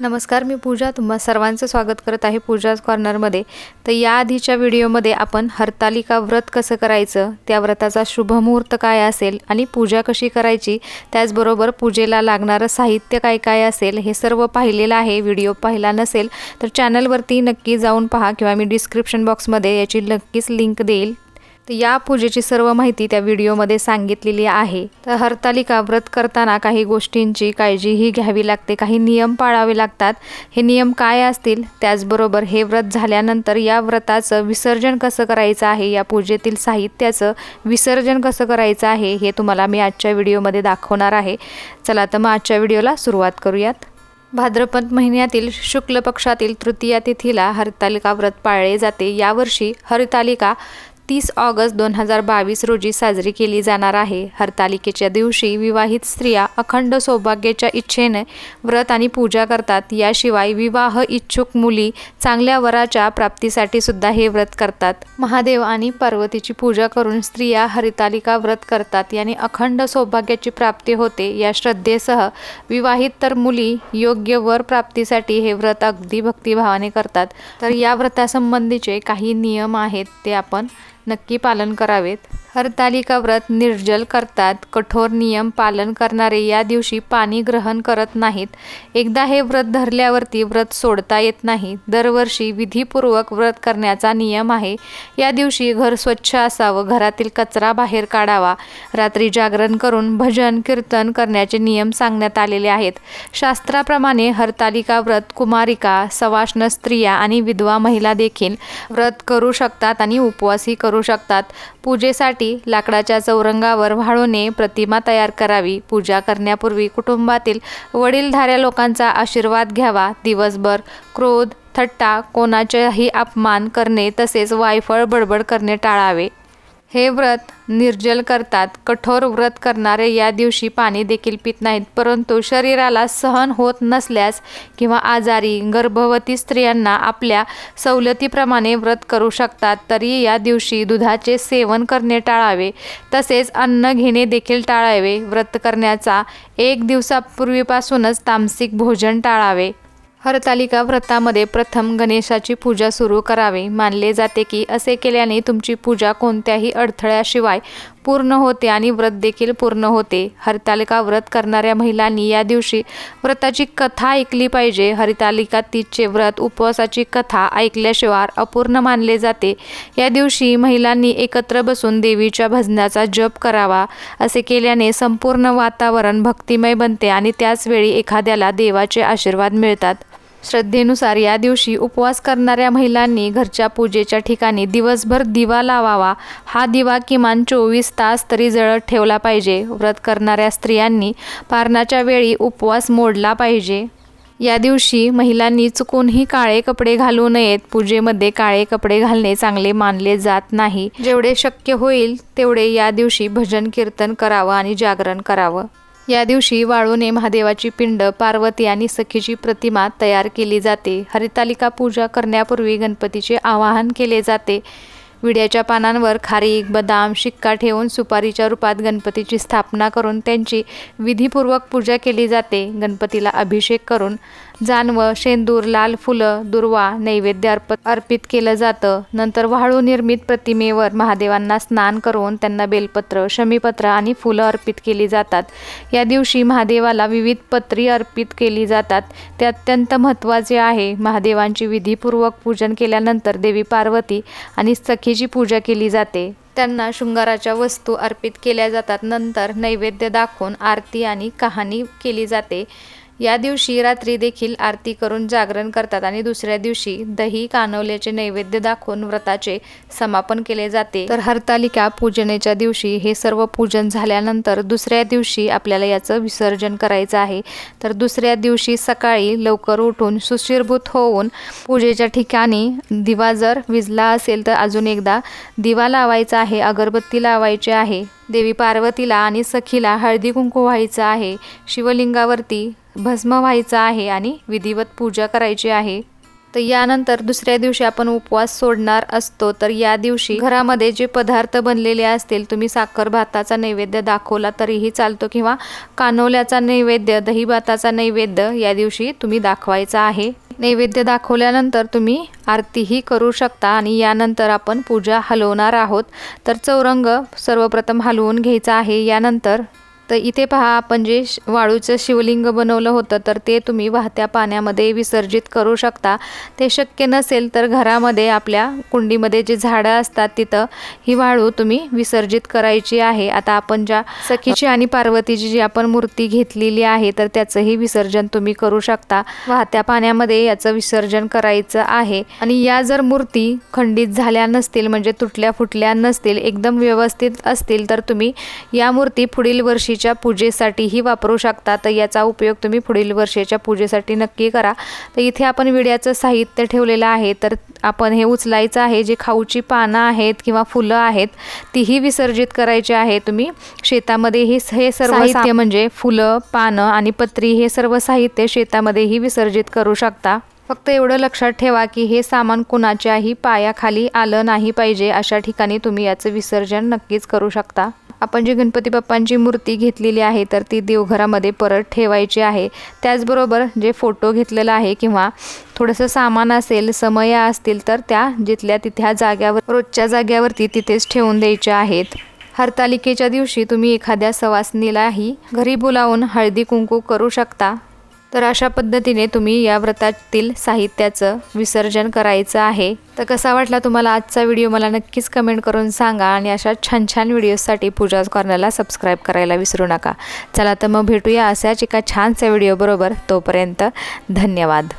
नमस्कार मी पूजा. तुम्हा सर्वांचं स्वागत करत आहे पूजाज कॉर्नरमध्ये. तर या आधीच्या व्हिडिओमध्ये आपण हरतालिका व्रत कसं करायचं त्या व्रताचा शुभमुहूर्त काय असेल आणि पूजा कशी करायची त्याचबरोबर पूजेला लागणारं साहित्य काय काय असेल हे सर्व पाहिलेलं आहे. व्हिडिओ पाहिला नसेल तर चॅनलवरती नक्की जाऊन पहा किंवा मी डिस्क्रिप्शन बॉक्समध्ये याची नक्कीच लिंक देईल. तर या पूजेची सर्व माहिती त्या व्हिडिओमध्ये सांगितलेली आहे. तर हरतालिका व्रत करताना काही गोष्टींची काळजीही घ्यावी लागते. काही नियम पाळावे लागतात. हे नियम काय असतील? त्याचबरोबर हे व्रत झाल्यानंतर या व्रताचं विसर्जन कसं करायचं आहे? या पूजेतील साहित्याचं विसर्जन कसं करायचं आहे? हे तुम्हाला मी आजच्या व्हिडिओमध्ये दाखवणार आहे. चला तर मग आजच्या व्हिडिओला सुरुवात करूयात. भाद्रपद महिन्यातील शुक्ल पक्षातील तृतीया तिथीला हरतालिका व्रत पाळले जाते. यावर्षी हरतालिका तीस ऑगस्ट दोन हजार बावीस रोजी साजरी केली जाणार आहे. हरतालिकेच्या दिवशी विवाहित स्त्रिया अखंड सौभाग्याच्या इच्छेने व्रत आणि पूजा करतात. याशिवाय विवाह इच्छुक मुली चांगल्या वराच्या प्राप्तीसाठी सुद्धा हे व्रत करतात. महादेव आणि पार्वतीची पूजा करून स्त्रिया हरितालिका व्रत करतात. याने अखंड सौभाग्याची प्राप्ती होते. या श्रद्धेसह विवाहित तर मुली योग्य वर प्राप्तीसाठी हे व्रत अगदी भक्तिभावाने करतात. तर या व्रतासंबंधीचे काही नियम आहेत ते आपण नक्की पालन करावेत. हरतालिका व्रत निर्जल करतात. कठोर नियम पालन करणारे या दिवशी पाणी ग्रहण करत नाहीत. एकदा हे व्रत धरल्यावरती व्रत सोडता येत नाही. दरवर्षी विधीपूर्वक व्रत करण्याचा नियम आहे. या दिवशी घर स्वच्छ असावं घरातील कचरा बाहेर काढावा. रात्री जागरण करून भजन कीर्तन करण्याचे नियम सांगण्यात आलेले आहेत. शास्त्राप्रमाणे हरतालिका व्रत कुमारिका सवाष्ण स्त्रिया आणि विधवा महिला देखील व्रत करू शकतात आणि उपवासही करू शकतात. पूजेसाठी लाकडाच्या चौरंगावर वाळूने प्रतिमा तयार करावी. पूजा करण्यापूर्वी कुटुंबातील वडीलधाऱ्या लोकांचा आशीर्वाद घ्यावा. दिवसभर क्रोध थट्टा कोणाचेही अपमान करणे तसेच वायफळ बडबड करणे टाळावे. हे व्रत निर्जल करतात. कठोर व्रत करणारे या दिवशी पाणी देखील पित नाहीत परंतु शरीराला सहन होत नसल्यास किंवा आजारी गर्भवती स्त्रियांना आपल्या सवलतीप्रमाणे व्रत करू शकतात तरी या दिवशी दुधाचे सेवन करणे टाळावे. तसेच अन्न घेणे देखील टाळावे. व्रत करण्याचा एक दिवसापूर्वीपासूनच तामसिक भोजन टाळावे. हरतालिका व्रतामध्ये प्रथम गणेशाची पूजा सुरू करावी. मानले जाते की असे केल्याने तुमची पूजा कोणत्याही अडथळ्याशिवाय पूर्ण होते आणि व्रत देखील पूर्ण होते. हरितालिका व्रत करणाऱ्या महिलांनी या दिवशी व्रताची कथा ऐकली पाहिजे. हरितालिका तीजचे व्रत उपवासाची कथा ऐकल्याशिवाय अपूर्ण मानले जाते. या दिवशी महिलांनी एकत्र बसून देवीच्या भजनाचा जप करावा असे केल्याने संपूर्ण वातावरण भक्तिमय बनते आणि त्याचवेळी एखाद्याला देवाचे आशीर्वाद मिळतात. श्रद्धेनुसार या दिवशी उपवास करणाऱ्या महिलांनी घरच्या पूजेच्या ठिकाणी दिवसभर दिवा लावावा. हा दिवा किमान चोवीस तास तरी जळत ठेवला पाहिजे. व्रत करणाऱ्या स्त्रियांनी पारणाच्या वेळी उपवास मोडला पाहिजे. या दिवशी महिलांनी चुकूनही काळे कपडे घालू नयेत. पूजेमध्ये काळे कपडे घालणे चांगले मानले जात नाही. जेवढे शक्य होईल तेवढे या दिवशी भजन कीर्तन करावं आणि जागरण करावं. या दिवशी वाळूने महादेवाची पिंड पार्वती आणि सखीची प्रतिमा तयार केली जाते. हरितालिका पूजा करण्यापूर्वी गणपतीचे आवाहन केले जाते. विड्याच्या पानांवर खारीक बदाम शिक्का ठेवून सुपारीच्या रूपात गणपतीची स्थापना करून त्यांची विधीपूर्वक पूजा केली जाते. गणपतीला अभिषेक करून जानवं शेंदूर लाल फुलं दुर्वा नैवेद्य अर्प अर्पित केलं जातं. नंतर वाळू निर्मित प्रतिमेवर महादेवांना स्नान करून त्यांना बेलपत्र शमीपत्र आणि फुलं अर्पित केली जातात. या दिवशी महादेवाला विविध पत्री अर्पित केली जातात. ते अत्यंत महत्त्वाचे आहे. महादेवांची विधीपूर्वक पूजन केल्यानंतर देवी पार्वती आणि सखीची पूजा केली जाते. त्यांना शृंगाराच्या वस्तू अर्पित केल्या जातात. नंतर नैवेद्य दाखवून आरती आणि कहाणी केली जाते. या दिवशी रात्री देखील आरती करून जागरण करतात आणि दुसऱ्या दिवशी दही कानवल्याचे नैवेद्य दाखवून व्रताचे समापन केले जाते. तर हरतालिका पूजनेच्या दिवशी हे सर्व पूजन झाल्यानंतर दुसऱ्या दिवशी आपल्याला याचं विसर्जन करायचं आहे. तर दुसऱ्या दिवशी सकाळी लवकर उठून सुशीरभूत होऊन पूजेच्या ठिकाणी दिवा जर विजला असेल तर अजून एकदा दिवा लावायचा आहे अगरबत्ती लावायची आहे. देवी पार्वतीला आणि सखीला हळदी कुंकू व्हायचं आहे. शिवलिंगावरती भस्म व्हायचं आहे आणि विधिवत पूजा करायची आहे. तर यानंतर दुसऱ्या दिवशी आपण उपवास सोडणार असतो. तर या दिवशी घरामध्ये जे पदार्थ बनलेले असतील तुम्ही साखर भाताचा नैवेद्य दाखवला तरीही चालतो किंवा कानोल्याचा नैवेद्य दही भाताचा नैवेद्य या दिवशी तुम्ही दाखवायचा आहे. नैवेद्य दाखवल्यानंतर तुम्ही आरतीही करू शकता आणि यानंतर आपण पूजा हलवणार आहोत. तर चौरंग सर्वप्रथम हलवून घ्यायचा आहे. यानंतर तर इथे पहा आपण जे वाळूचं शिवलिंग बनवलं होतं तर ते तुम्ही वाहत्या पाण्यामध्ये विसर्जित करू शकता. ते शक्य नसेल तर घरामध्ये आपल्या कुंडीमध्ये जे झाडं असतात तिथं ही वाळू तुम्ही विसर्जित करायची आहे. आता आपण ज्या सखीची आणि पार्वतीची जी आपण मूर्ती घेतलेली आहे तर त्याचंही विसर्जन तुम्ही करू शकता. वाहत्या पाण्यामध्ये याचं विसर्जन करायचं आहे. आणि या जर मूर्ती खंडित झाल्या नसतील म्हणजे तुटल्या फुटल्या नसतील एकदम व्यवस्थित असतील तर तुम्ही या मूर्ती पुढील वर्षी वर्षीच्या पूजेसाठीही वापरू शकता. तर याचा उपयोग तुम्ही पुढील वर्षीच्या पूजेसाठी नक्की करा. तर इथे आपण विड्याचं साहित्य ठेवलेलं आहे. तर आपण हे उचलायचं आहे. जे खाऊची पानं आहेत किंवा फुलं आहेत तीही विसर्जित करायची आहे. तुम्ही शेतामध्ये हे हे सर्व साहित्य म्हणजे फुलं पानं आणि पत्री हे सर्व साहित्य शेतामध्येही विसर्जित करू शकता. फक्त एवढं लक्षात ठेवा की हे सामान कुणाच्याही पायाखाली आलं नाही पाहिजे. अशा ठिकाणी तुम्ही याचं विसर्जन नक्कीच करू शकता. आपण जी गणपती बाप्पांची मूर्ती घेतलेली आहे तर ती देवघरामध्ये परत ठेवायची आहे. त्याचबरोबर जे फोटो घेतलेला आहे किंवा थोडंसं सामान असेल समया असतील तर त्या जिथल्या तिथ्या जाग्यावर रोजच्या जाग्यावरती तिथेच ठेवून द्यायच्या आहेत. हरतालिकेच्या दिवशी तुम्ही एखाद्या सवासनीलाही घरी बोलावून हळदी कुंकू करू शकता. तर अशा पद्धतीने तुम्ही या व्रतातील साहित्याचं विसर्जन करायचं आहे. तर कसा वाटला तुम्हाला आजचा व्हिडिओ? मला नक्कीच कमेंट करून सांगा आणि अशा छान छान व्हिडिओजसाठी पूजा कॉर्नरला सबस्क्राईब करायला विसरू नका. चला तर मग भेटूया अशाच एका छानशा व्हिडिओबरोबर. तोपर्यंत धन्यवाद.